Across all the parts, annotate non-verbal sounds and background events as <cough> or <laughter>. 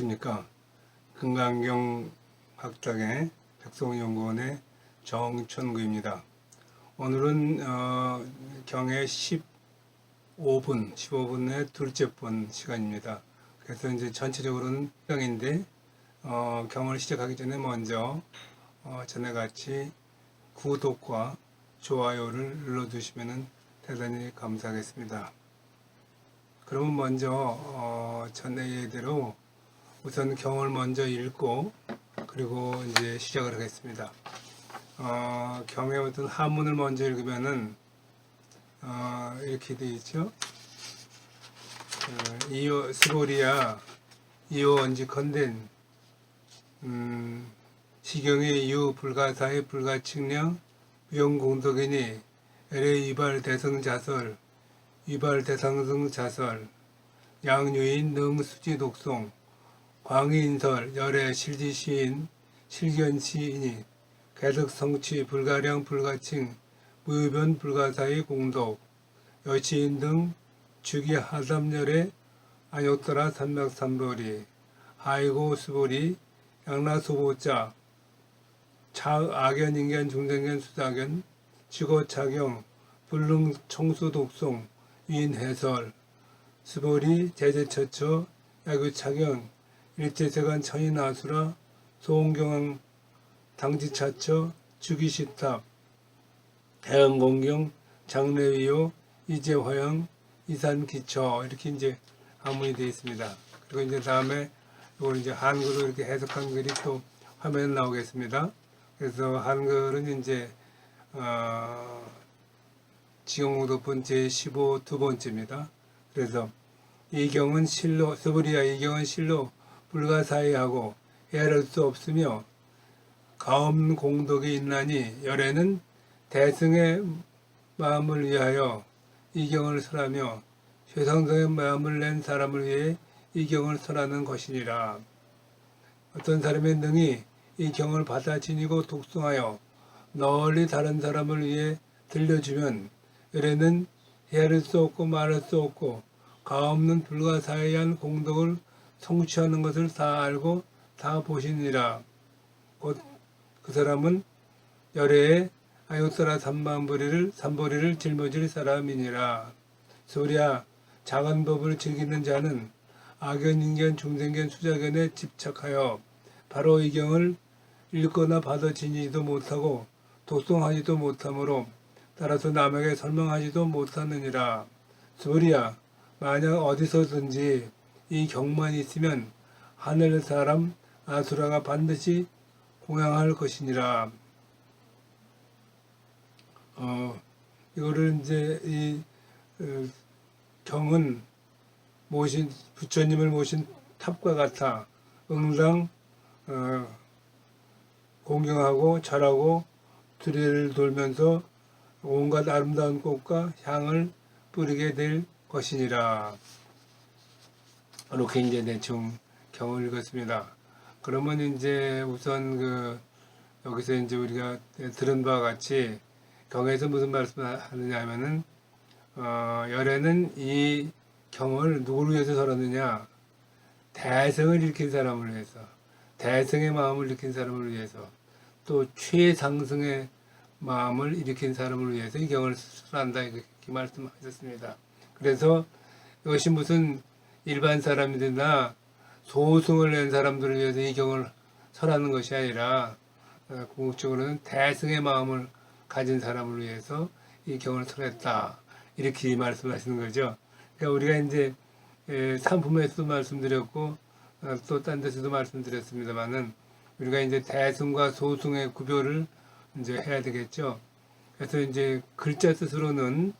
안녕하십니까. 금강경 학당의 백성연구원의 정천구입니다. 오늘은 어, 경의 15분, 15분의 둘째 번 시간입니다. 그래서 이제 전체적으로는 경인데 어, 경을 시작하기 전에 먼저 어, 전에같이 구독과 좋아요를 눌러주시면 대단히 감사하겠습니다. 그러면 먼저 어, 전에 예대로 우선 경을 먼저 읽고 그리고 이제 시작을 하겠습니다. 어, 경의 어떤 한문을 먼저 읽으면은 어, 이렇게 돼 있죠. 어, 이오 스보리아 이오 언지컨댄 음, 시경의 유 불가사의 불가측량 위용공덕이니 LA 이발 대성 자설 이발 대상승 자설 양유인 능수지 독송 광인설 열애 실지시인 실견시인이 개득 성취 불가량 불가칭 무유변 불가사의 공덕 여치인 등 주기 하삼열의 안욕더라 산맥삼보리 하이고 수보리 양라소보자 차 악연 인견 중생견 수사견 지고 착용 불능 청수 독송 위인 해설 스보리 제재처처 야구 착용 일제세간 천인아수라 소홍경항 당지차처 주기시탑 대흥공경 장례위요 이재화영 이산기처 이렇게 이제 한문이 되어 있습니다. 그리고 이제 다음에 이걸 이제 한글로 이렇게 해석한 글이 또 화면에 나오겠습니다. 그래서 한글은 이제 어, 지경무도본 제15 두 번째입니다. 그래서 이경은 실로 스브리아 이경은 실로 불가사의하고 헤아릴 수 없으며 가없는 공덕이 있나니 열애는 대승의 마음을 위하여 이경을 설하며 최상성의 마음을 낸 사람을 위해 이 경을 설하는 것이니라. 어떤 사람의 능히 이 경을 받아 지니고 독송하여 널리 다른 사람을 위해 들려주면 열애는 헤아릴 수 없고 말할 수 없고 가없는 불가사의한 공덕을 성취하는 것을 다 알고 다 보시니라. 곧 그 사람은 열애의 아요스라 삼만보리를 삼보리를 짊어질 사람이니라. 소리야 작은 법을 즐기는 자는 악연 인견 중생견 수자견에 집착하여 바로 이 경을 읽거나 받아 지니지도 못하고 독송하지도 못하므로 따라서 남에게 설명하지도 못하느니라. 소리야 만약 어디서든지 이 경만 있으면 하늘 사람 아수라가 반드시 공양할 것이니라. 어, 이거를 이제 이 어, 경은 모신 부처님을 모신 탑과 같아 응당 어, 공경하고 절하고 두레를 돌면서 온갖 아름다운 꽃과 향을 뿌리게 될 것이니라. 이렇게 이제 대충 경을 읽었습니다. 그러면 이제 우선 그 여기서 이제 우리가 들은 바와 같이 경에서 무슨 말씀을 하느냐 하면은 어, 열애는 이 경을 누구를 위해서 설었느냐 대성을 일으킨 사람을 위해서 대성의 마음을 일으킨 사람을 위해서 또 최상승의 마음을 일으킨 사람을 위해서 이 경을 설한다 이렇게 말씀하셨습니다. 그래서 이것이 무슨 일반 사람이나 소승을 낸 사람들을 위해서 이 경을 설하는 것이 아니라 어, 궁극적으로는 대승의 마음을 가진 사람을 위해서 이 경을 설했다. 이렇게 말씀하시는 거죠. 그러니까 우리가 이제 에, 상품에서도 말씀드렸고 어, 또딴 데서도 말씀드렸습니다만은 우리가 이제 대승과 소승의 구별을 이제 해야 되겠죠. 그래서 이제 글자 뜻으로는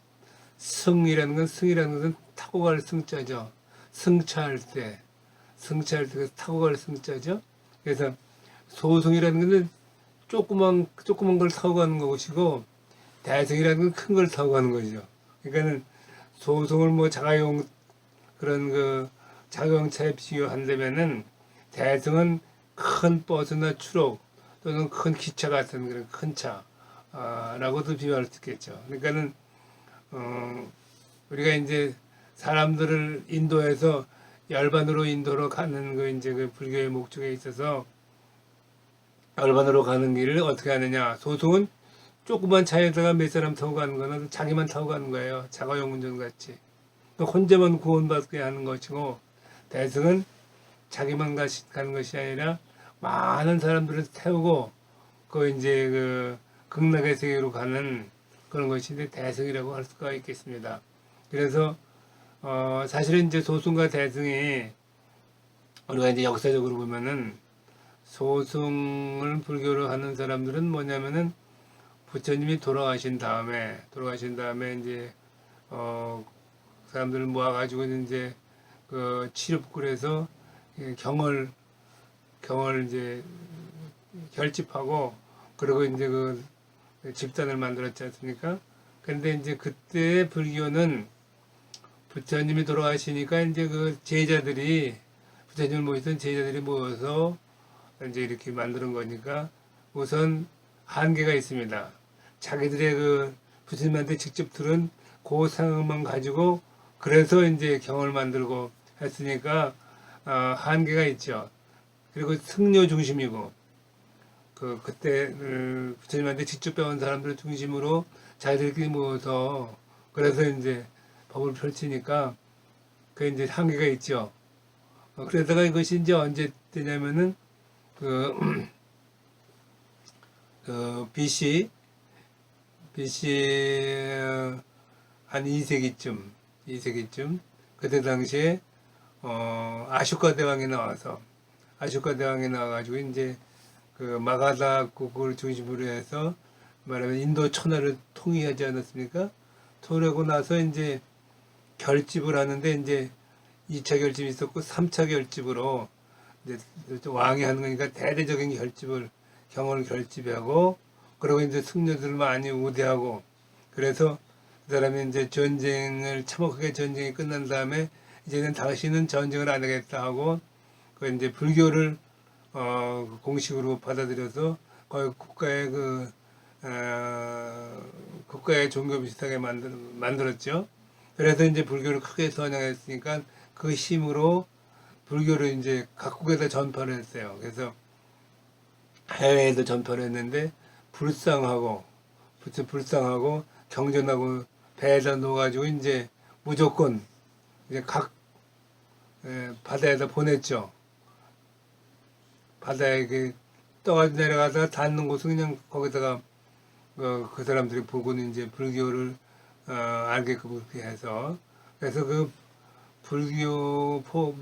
승이라는 건 승이라는 것은 타고 갈 승자죠. 승차할 때 승차할 때 타고 갈 승자죠. 그래서 소승이라는 것은 조그만 조그만 걸 타고 가는 것이고 대승이라는 건 큰 걸 타고 가는 거죠. 그러니까는 소승을 뭐 자가용 그런 그 자가용차에 비교한다면은 대승은 큰 버스나 추록 또는 큰 기차 같은 그런 큰 차라고도 비교할 수 있겠죠. 그러니까는 어, 우리가 이제 사람들을 인도해서 열반으로 인도로 가는 그 이제 그 불교의 목적에 있어서 열반으로 가는 길을 어떻게 하느냐. 소송은 조그만 차에다가 몇 사람 타고 가는 거는 자기만 타고 가는 거예요. 자가용 운전 같이. 또 혼자만 구원받게 하는 것이고 대승은 자기만 가시, 가는 것이 아니라 많은 사람들을 태우고 그 이제 그 극락의 세계로 가는 그런 것인데 대승이라고 할 수가 있겠습니다. 그래서 어 사실은 이제 소승과 대승이 우리가 이제 역사적으로 보면은 소승을 불교로 하는 사람들은 뭐냐면은 부처님이 돌아가신 다음에 돌아가신 다음에 이제 어 사람들을 모아가지고 이제 그 치료풀에서 경을 경을 이제 결집하고 그리고 이제 그 집단을 만들었지 않습니까? 근데 이제 그때 불교는 부처님이 돌아가시니까 이제 그 제자들이 부처님을 모시던 제자들이 모여서 이제 이렇게 만드는 거니까 우선 한계가 있습니다. 자기들의 그 부처님한테 직접 들은 그 상황만 가지고 그래서 이제 경을 만들고 했으니까 어, 한계가 있죠. 그리고 승려 중심이고 그 그때 어, 부처님한테 직접 배운 사람들 중심으로 자기들끼리 모여서 그래서 이제 법을 펼치니까 그 이제 한계가 있죠. 어, 그러다가 이것이 이제 언제 되냐면은 그, <clears throat> 그 BC BC 한 2세기쯤 2세기쯤 그때 당시에 어 아슈카 대왕이 나와서 아슈카 대왕이 나와가지고 이제 그 마가다 국을 중심으로 해서 말하면 인도 천하를 통일하지 않았습니까? 통일하고 나서 이제 결집을 하는데 이제 2차 결집이 있었고 3차 결집으로 이제 왕이 하는 거니까 대대적인 결집을 경을 결집하고 그리고 이제 승려들 많이 우대하고 그래서 그 사람이 이제 전쟁을 참혹하게 전쟁이 끝난 다음에 이제는 다시는 전쟁을 안 하겠다 하고 그 이제 불교를 어 공식으로 받아들여서 거의 국가의 그 어, 국가의 종교 비슷하게 만들, 만들었죠. 그래서 이제 불교를 크게 선양했으니까 그 힘으로 불교를 이제 각국에다 전파를 했어요. 그래서 해외에도 전파를 했는데 불쌍하고 부처 불쌍하고 경전하고 배에다 놓아가지고 이제 무조건 이제 각 에, 바다에다 보냈죠. 바다에 그 떠가지고 내려가다가 닿는 곳은 그냥 거기다가 어, 그 사람들이 보고는 이제 불교를 어, 알게끔 그렇게 해서 그래서 그 불교 포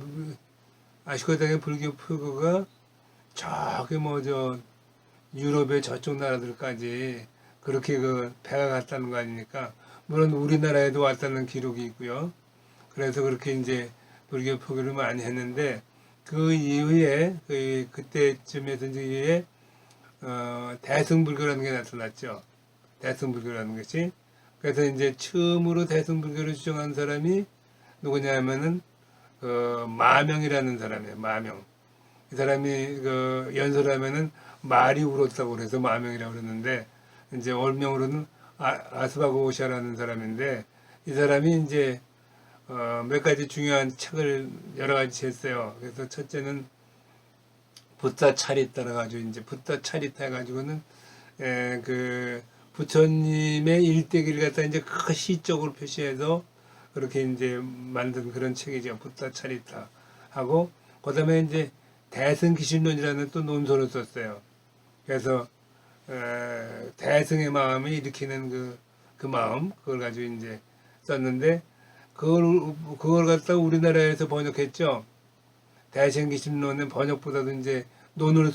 아시코당의 불교 포교가 저기 뭐 저 유럽의 저쪽 나라들까지 그렇게 그 배가 갔다는 거 아닙니까? 물론 우리나라에도 왔다는 기록이 있고요. 그래서 그렇게 이제 불교 포교를 많이 했는데 그 이후에 그 그때쯤에서 이제 어, 대승불교라는 게 나타났죠. 대승불교라는 것이 그래서 이제 처음으로 대승불교를 주장한 사람이 누구냐면은 그 마명이라는 사람이에요. 마명. 이 사람이 그 연설하면은 말이 울었다고 그래서 마명이라고 그러는데 이제 얼명으로는 아, 아스바고샤라는 사람인데 이 사람이 이제 어, 몇 가지 중요한 책을 여러 가지 했어요. 그래서 첫째는 부타 차리타 가지고 이제 부타 차리타 해가지고는 에, 그 부처님의 일대기를 갖다 이제 그 시적으로 표시해서 그렇게 이제 만든 그런 책이죠. 부타 차리타 하고 그다음에 이제 대승 기신론이라는 또 논설을 썼어요. 그래서 에, 대승의 마음을 일으키는 그, 그 마음 그걸 가지고 이제 썼는데 그걸 그걸 갖다 가 우리나라에서 번역했죠. 대승 기신론은 번역보다도 이제 논을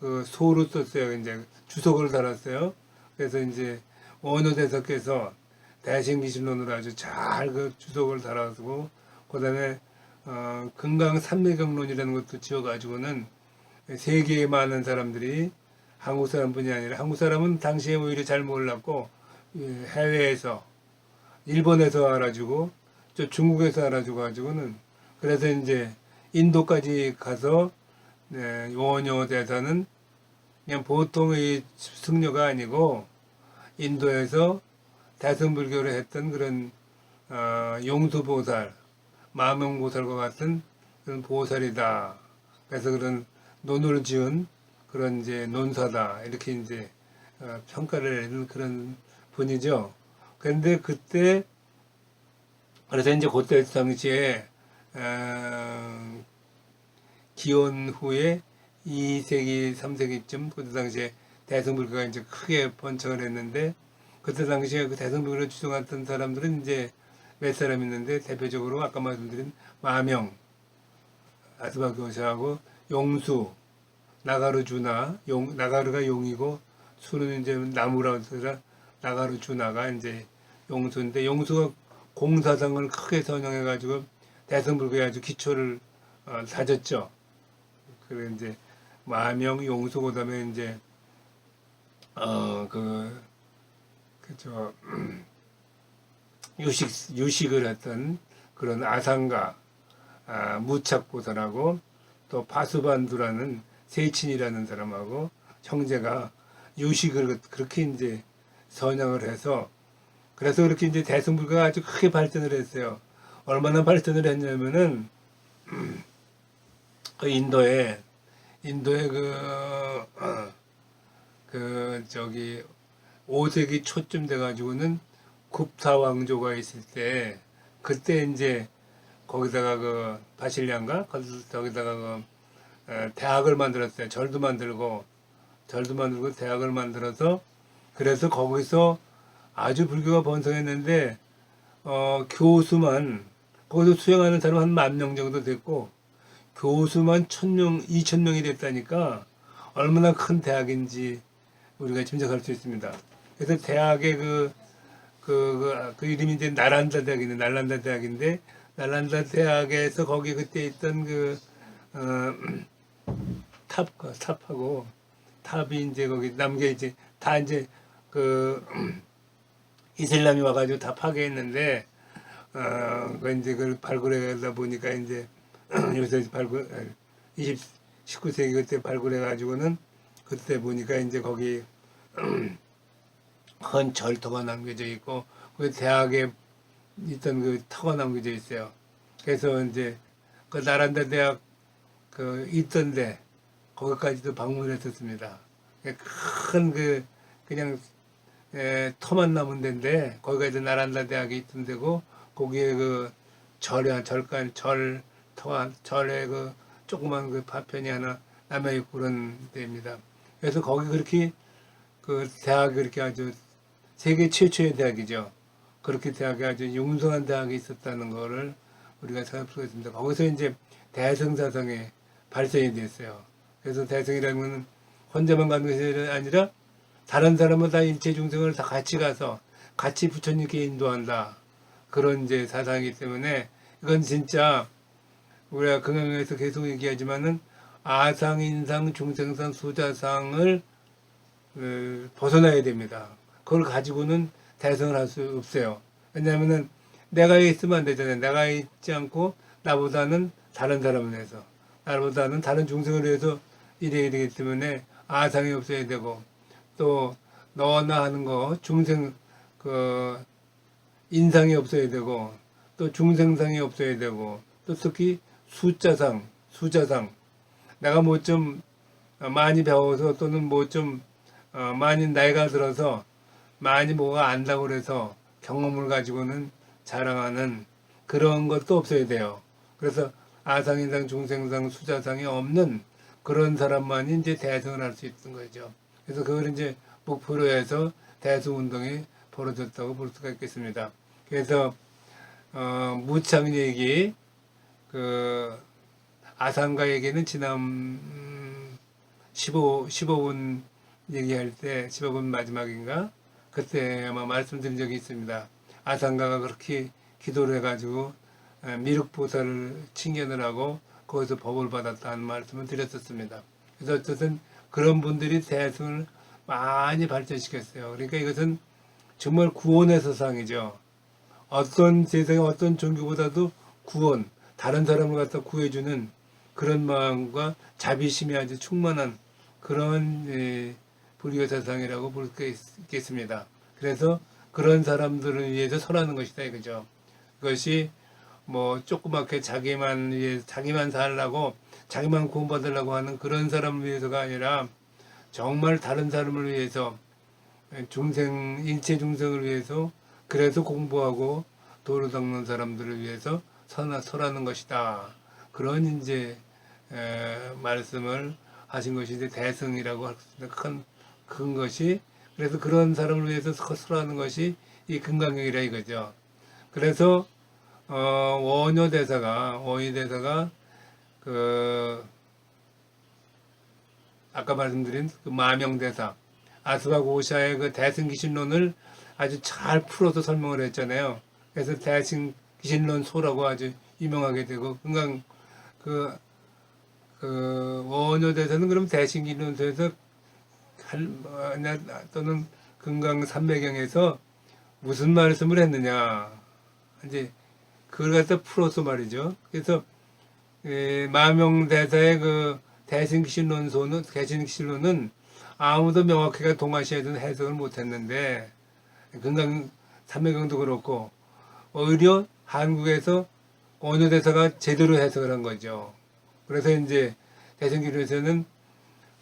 그 소로 썼어요. 이제 주석을 달았어요. 그래서 이제 원어대석께서 대승기신론으로 아주 잘 그 주석을 달아서 그다음에 어, 금강산매경론이라는 것도 지어가지고는 세계에 많은 사람들이 한국 사람뿐이 아니라 한국 사람은 당시에 오히려 잘 몰랐고 예, 해외에서 일본에서 알아주고 저 중국에서 알아주고 가지고는 그래서 이제 인도까지 가서 네, 원효 대사는 그냥 보통의 승려가 아니고 인도에서 대승불교를 했던 그런 어, 용수보살, 마명보살과 같은 그런 보살이다. 그래서 그런 논을 지은 그런 이제 논사다. 이렇게 이제 어, 평가를 하는 그런 분이죠. 그런데 그때 그래서 이제 그때 당시에 어, 기원 후에 2세기, 3세기쯤 그때 당시에 대성불교가 이제 크게 번창을 했는데 그때 당시에 그 대성불교를 주장했던 사람들은 이제 몇 사람 있는데 대표적으로 아까 말씀드린 마명, 아스바 교사하고 용수, 나가르 주나, 용, 나가르가 용이고 수는 이제 나무라고 해서 나가르 주나가 이제 용수인데 용수가 공사상을 크게 선양해 가지고 대성불교에 아주 기초를 어, 다졌죠. 그래 이제 마명 용수 그다음에 이제 어그 그저 <clears throat> 유식 유식을 했던 그런 아상가 아, 무착보살하고 또 바수반두라는 세친이라는 사람하고 형제가 유식을 그렇게 이제 선양을 해서 그래서 그렇게 이제 대승불교가 아주 크게 발전을 했어요. 얼마나 발전을 했냐면은 <clears throat> 그 인도에 인도에 그, 어, <clears throat> 그 저기 5세기 초쯤 돼가지고는 굽타 왕조가 있을 때 그때 이제 거기다가 그 바실리안가 거기다가 그 에, 대학을 만들었어요. 절도 만들고 절도 만들고 대학을 만들어서 그래서 거기서 아주 불교가 번성했는데 어, 교수만 거기서 수행하는 사람 한 만 명 정도 됐고 교수만 천 명, 이천 명이 됐다니까 얼마나 큰 대학인지 우리가 짐작할 수 있습니다. 그래서 대학의 그, 그, 그, 그 이름이 이제 나란다 대학인데, 날란다 대학인데, 날란다 대학에서 거기 그때 있던 그, 어, <clears throat> 탑, 탑하고, 탑이 이제 거기 남게 이제 다 이제 그, <clears throat> 이슬람이 와가지고 다 파괴했는데, 어, 그 이제 그걸 발굴하다 보니까 이제 <clears throat> 여기서 발굴, 20, 19세기 그때 발굴해 가지고는 그때 보니까 이제 거기 <clears throat> 큰 절터가 남겨져 있고 그 대학에 있던 그 터가 남겨져 있어요. 그래서 이제 그 나란다 대학 그 있던데 거기까지도 방문했었습니다. 큰 그 그냥 에, 터만 남은 데인데 거기가 이제 나란다 대학이 있던 데고 거기에 그 절에 절간 절 터가 절에 그 조그만 그 파편이 하나 남아 있고 그런 데입니다. 그래서 거기 그렇게 그 대학이 그렇게 아주 세계 최초의 대학이죠. 그렇게 대학이 아주 융성한 대학이 있었다는 거를 우리가 생각할 수가 있습니다. 거기서 이제 대성 사상에 발전이 됐어요. 그래서 대성이라는 것은 혼자만 가는 것이 아니라 다른 사람은 다 일체 중생을 다 같이 가서 같이 부처님께 인도한다. 그런 이제 사상이기 때문에 이건 진짜 우리가 금강에서 계속 얘기하지만은 아상, 인상, 중생상, 수자상을 어, 벗어나야 됩니다. 그걸 가지고는 대성을 할 수 없어요. 왜냐하면은 내가 있으면 안 되잖아요. 내가 있지 않고 나보다는 다른 사람을 해서 나보다는 다른 중생을 위해서 일해야 되기 때문에 아상이 없어야 되고 또 너나 하는 거 중생 그 인상이 없어야 되고 또 중생상이 없어야 되고 또 특히 숫자상 숫자상 내가 뭐 좀 많이 배워서 또는 뭐좀 어, 많이 나이가 들어서 많이 뭐가 안다고 그래서 경험을 가지고는 자랑하는 그런 것도 없어야 돼요. 그래서 아상인상, 중생상, 수자상이 없는 그런 사람만이 이제 대성을 할 수 있는 거죠. 그래서 그걸 이제 목표로 해서 대성 운동이 벌어졌다고 볼 수가 있겠습니다. 그래서 어, 무창 얘기 그 아상가 얘기는 지난 음, 15 15분 얘기할 때 15분 마지막인가 그때 아마 말씀드린 적이 있습니다. 아상가가 그렇게 기도를 해가지고 에, 미륵보살을 칭견을 하고 거기서 법을 받았다는 말씀을 드렸었습니다. 그래서 어쨌든 그런 분들이 대승을 많이 발전시켰어요. 그러니까 이것은 정말 구원의 서상이죠. 어떤 세상의 어떤 종교보다도 구원, 다른 사람을 갖다 구해주는 그런 마음과 자비심이 아주 충만한 그런 예, 불교 사상이라고 볼 수 있겠습니다. 그래서 그런 사람들을 위해서 설하는 것이다 이거죠. 그것이 뭐 조그맣게 자기만 위해 자기만 살라고 자기만 구원받으려고 하는 그런 사람을 위해서가 아니라 정말 다른 사람을 위해서 중생 일체 중생을 위해서 그래서 공부하고 도를 닦는 사람들을 위해서 서, 서라는 것이다. 그런 이제 에, 말씀을 하신 것이 이제 대승이라고 할 수 있는 큰, 큰 것이 그래서 그런 사람을 위해서 서- 서라는 것이 이 금강경이라 이거죠. 그래서 어, 원효 대사가 원효 대사가 그 아까 말씀드린 그 마명 대사 아스바 고샤의 그 대승 기신론을 아주 잘 풀어서 설명을 했잖아요. 그래서 대승 기신론 소라고 아주 유명하게 되고 금강 그, 그 원효 대사는 그럼 나- 또는 금강 삼매경에서 무슨 말씀을 했느냐 이제 그걸 갖다 풀어서 말이죠. 그래서 에, 마명대사의 그 대승기신론소는 대승기신론은 아무도 명확하게 동아시아에 대한 해석을 못했는데 금강 삼매경도 그렇고 오히려 한국에서 원효 대사가 제대로 해석을 한 거죠. 그래서 이제 대승기론에서는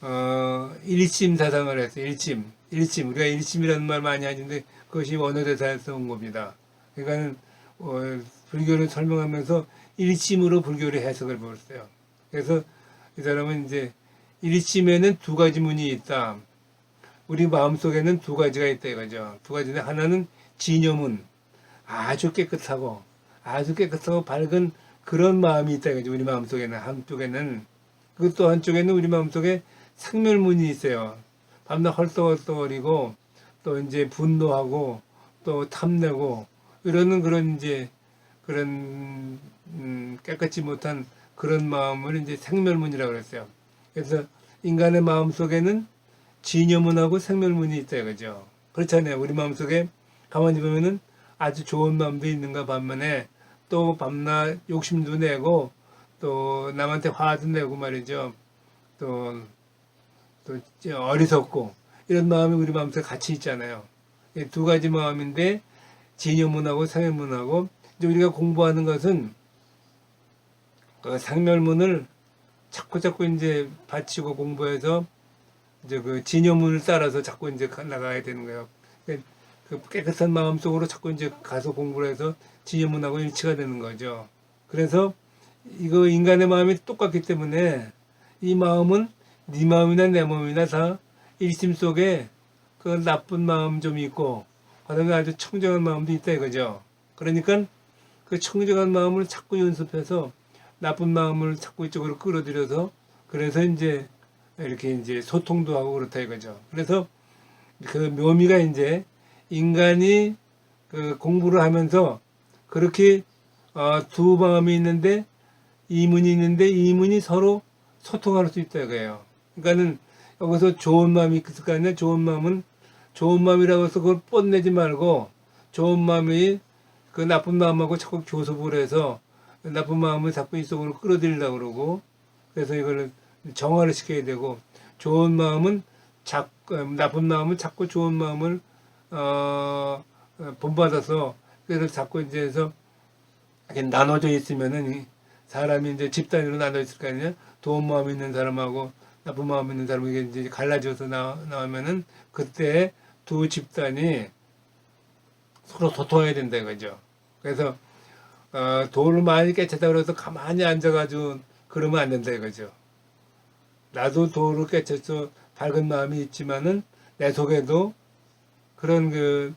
어, 일심 사상을 했어요. 일심. 일심. 우리가 일심이라는 말 많이 하는데 그것이 원어대사에서 온 겁니다. 그러니까는 어, 불교를 설명하면서 일심으로 불교를 해석을 보았어요. 그래서 이 사람은 이제 일심에는 두 가지 문이 있다. 우리 마음속에는 두 가지가 있다 이거죠. 두 가지인데 하나는 진여문. 아주 깨끗하고 아주 깨끗하고 밝은 그런 마음이 있다 이거죠. 우리 마음속에는 한쪽에는 그또 한쪽에는 우리 마음속에 생멸문이 있어요. 밤낮 헐떡헐떡거리고 또 이제 분노하고 또 탐내고 이러는 그런 이제 그런 음, 깨끗지 못한 그런 마음을 이제 생멸문이라고 그랬어요. 그래서 인간의 마음 속에는 진여문하고 생멸문이 있다 이거죠. 그렇잖아요. 우리 마음 속에 가만히 보면은 아주 좋은 마음도 있는가 반면에 또 밤낮 욕심도 내고 또 남한테 화도 내고 말이죠. 또, 또 어리석고 이런 마음이 우리 마음속에 같이 있잖아요. 이두 가지 마음인데 진여문하고 상멸문하고 이제 우리가 공부하는 것은 그 상멸문을 자꾸 자꾸 이제 바치고 공부해서 이제 그 진여문을 따라서 자꾸 이제 가- 나가야 되는 거예요. 그- 그 깨끗한 마음 속으로 자꾸 이제 가서 공부를 해서 진여문하고 일치가 되는 거죠. 그래서 이거 인간의 마음이 똑같기 때문에 이 마음은 네 마음이나 내 마음이나 다 일심 속에 그 나쁜 마음 좀 있고 그다음에 아주 청정한 마음도 있다 이거죠. 그러니까 그 청정한 마음을 자꾸 연습해서 나쁜 마음을 자꾸 이쪽으로 끌어들여서 그래서 이제 이렇게 이제 소통도 하고 그렇다 이거죠. 그래서 그 묘미가 이제 인간이 그 공부를 하면서 그렇게 어, 두 마음이 있는데 이문이 있는데 이문이 서로 소통할 수 있다 이거예요. 그러니까는 여기서 좋은 마음이 있을 거 아니야. 좋은 마음은 좋은 마음이라고 해서 그걸 뽐내지 말고 좋은 마음이 그 나쁜 마음하고 자꾸 교섭을 해서 나쁜 마음을 자꾸 이쪽으로 끌어들이려고 그러고 그래서 이거를 정화를 시켜야 되고 좋은 마음은 자꾸 나쁜 마음은 자꾸 좋은 마음을 어, 어, 본받아서 그래서 자꾸 이제 해서 나눠져 있으면은 이 사람이 이제 집단으로 나눠 있을 거 아니냐 좋은 마음 있는 사람하고 나쁜 마음 있는 사람에게 이제 갈라져서 나, 나오면은 그때 두 집단이 서로 소통해야 된다 이거죠. 그래서 어, 돌을 많이 깨쳤다 그래서 가만히 앉아가지고 그러면 안 된다 이거죠. 나도 돌을 깨쳤어 밝은 마음이 있지만은 내 속에도 그런 그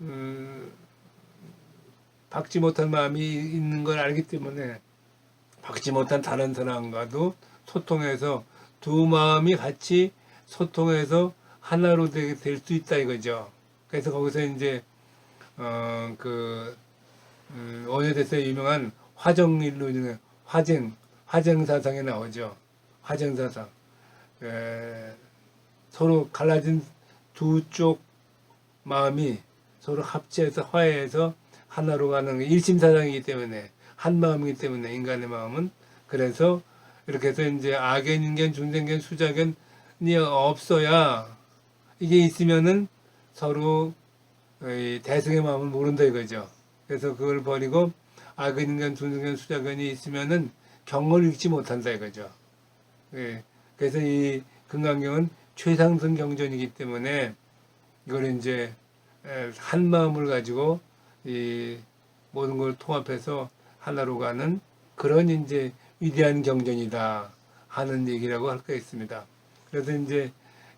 음, 박지 못한 마음이 있는 걸 알기 때문에 박지 못한 다른 사람과도 소통해서 두 마음이 같이 소통해서 하나로 될 수 있다 이거죠. 그래서 거기서 이제 어그 음, 원효대사의 유명한 화정일로 중에 화쟁 화쟁 사상에 나오죠. 화쟁 사상 에, 서로 갈라진 두 쪽 마음이 서로 합치해서 화해해서 하나로 가는 일심사상이기 때문에 한 마음이기 때문에 인간의 마음은 그래서 이렇게 해서 이제 악의 인견, 중생견, 수자견이 없어야 이게 있으면은 서로 이 대승의 마음을 모른다 이거죠. 그래서 그걸 버리고 악인간, 존중간, 수자간이 있으면은 경을 읽지 못한다 이거죠. 예. 그래서 이 금강경은 최상승 경전이기 때문에 이걸 이제 에, 한 마음을 가지고 이 모든 걸 통합해서 하나로 가는 그런 이제 위대한 경전이다 하는 얘기라고 할 거 있습니다. 그래서 이제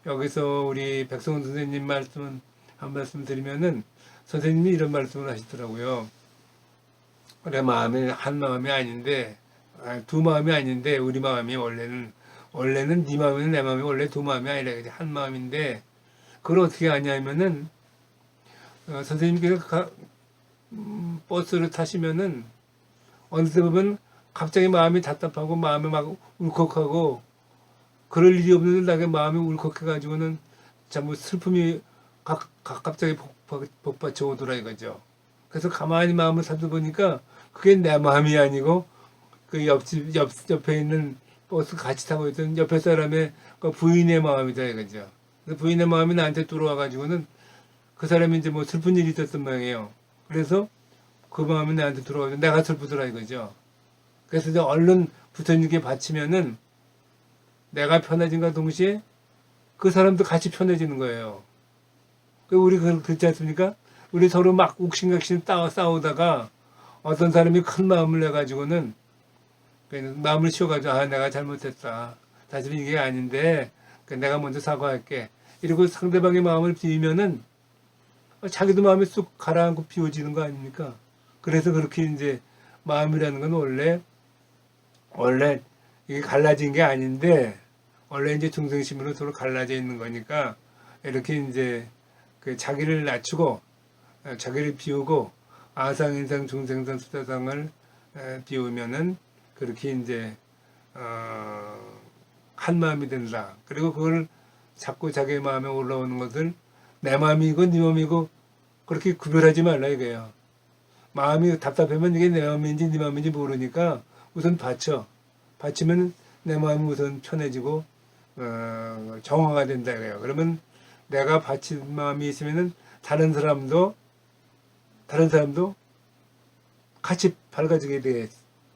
여기서 우리 백성원 선생님 말씀은 한 말씀 드리면은 선생님이 이런 말씀을 하시더라고요. 내 마음이 한 마음이 아닌데 아, 두 마음이 아닌데 우리 마음이 원래는 원래는 네 마음이는 내 마음이 원래 두 마음이 아니라 한 마음인데 그걸 어떻게 하냐면은 어, 선생님께서 가- 음, 버스를 타시면은 어느 때 보면 갑자기 마음이 답답하고 마음이 막 울컥하고 그럴 일이 없는데 나게 마음이 울컥해가지고는 전부 슬픔이 각, 각 갑자기 복, 복받쳐 오더라 이거죠. 그래서 가만히 마음을 살펴보니까 그게 내 마음이 아니고 그 옆집 옆 옆에 있는 버스 같이 타고 있던 옆에 사람의 그 부인의 마음이다 이거죠. 부인의 마음이 나한테 들어와 가지고는 그 사람이 이제 뭐 슬픈 일이 있었던 모양이에요. 그래서 그 마음이 나한테 들어와서 내가 슬프더라 이거죠. 그래서 이제 얼른 부처님께 바치면은 내가 편해진과 동시에 그 사람도 같이 편해지는 거예요. 그 우리 그- 그렇지 않습니까? 우리 서로 막 욱신각신 싸우, 싸우다가 어떤 사람이 큰 마음을 내가지고는 마음을 씌워가지고 아 내가 잘못했다. 사실은 이게 아닌데 그 내가 먼저 사과할게. 이러고 상대방의 마음을 비우면은 자기도 마음이 쑥 가라앉고 비워지는 거 아닙니까? 그래서 그렇게 이제 마음이라는 건 원래 원래 이게 갈라진 게 아닌데 원래 이제 중생심으로 서로 갈라져 있는 거니까 이렇게 이제 그 자기를 낮추고 어, 자기를 비우고 아상, 인상, 중생상, 수자상을 에, 비우면은 그렇게 이제 어, 한 마음이 된다. 그리고 그걸 자꾸 자기 마음에 올라오는 것을 내 마음이고 네 마음이고 그렇게 구별하지 말라 이거예요. 마음이 답답하면 이게 내 마음인지 네 마음인지 모르니까 우선 받쳐. 받치면 내 마음이 우선 편해지고 어, 정화가 된다 이거예요. 그러면 내가 받친 마음이 있으면은 다른 사람도 다른 사람도 같이 밝아지게 돼,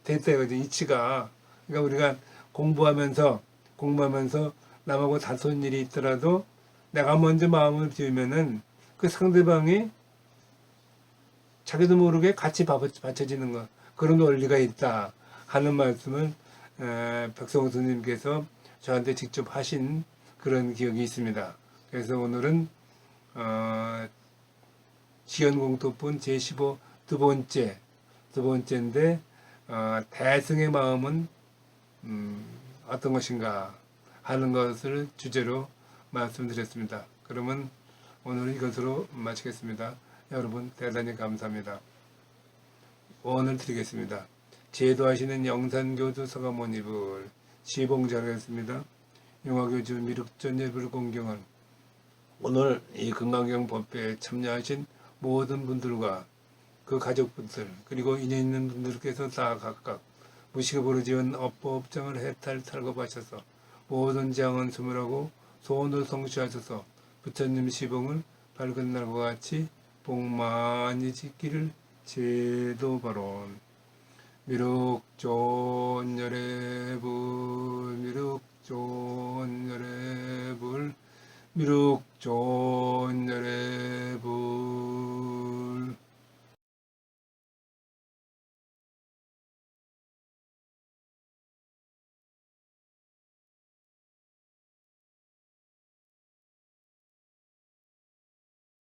됐다 이거죠. 이치가. 그러니까 우리가 공부하면서 공부하면서 남하고 다툰 일이 있더라도 내가 먼저 마음을 비우면은 그 상대방이 자기도 모르게 같이 받- 받쳐지는 것 그런 원리가 있다 하는 말씀을 에, 백성호 스님께서 저한테 직접 하신 그런 기억이 있습니다. 그래서 오늘은 어, 지연공토분 제15 두 번째 두 번째인데 어, 대승의 마음은 음, 어떤 것인가 하는 것을 주제로 말씀드렸습니다. 그러면 오늘 이것으로 마치겠습니다. 여러분 대단히 감사합니다. 원을 드리겠습니다. 제도하시는 영산교주 서가모니불 시봉자였습니다. 용화교주 미륵전 예불 공경은 오늘 이 금강경 법회에 참여하신 모든 분들과 그 가족분들 그리고 인연 있는 분들께서 다 각각 무식으로 지은 업보업장을 해탈 탈겁하셔서 모든 장은 수물하고 소원을 성취하셔서 부처님 시봉을 밝은 날과 같이 복 많이 짓기를 제도바론 미륵존 열애불 미륵존 열애불 미륵존 열애불.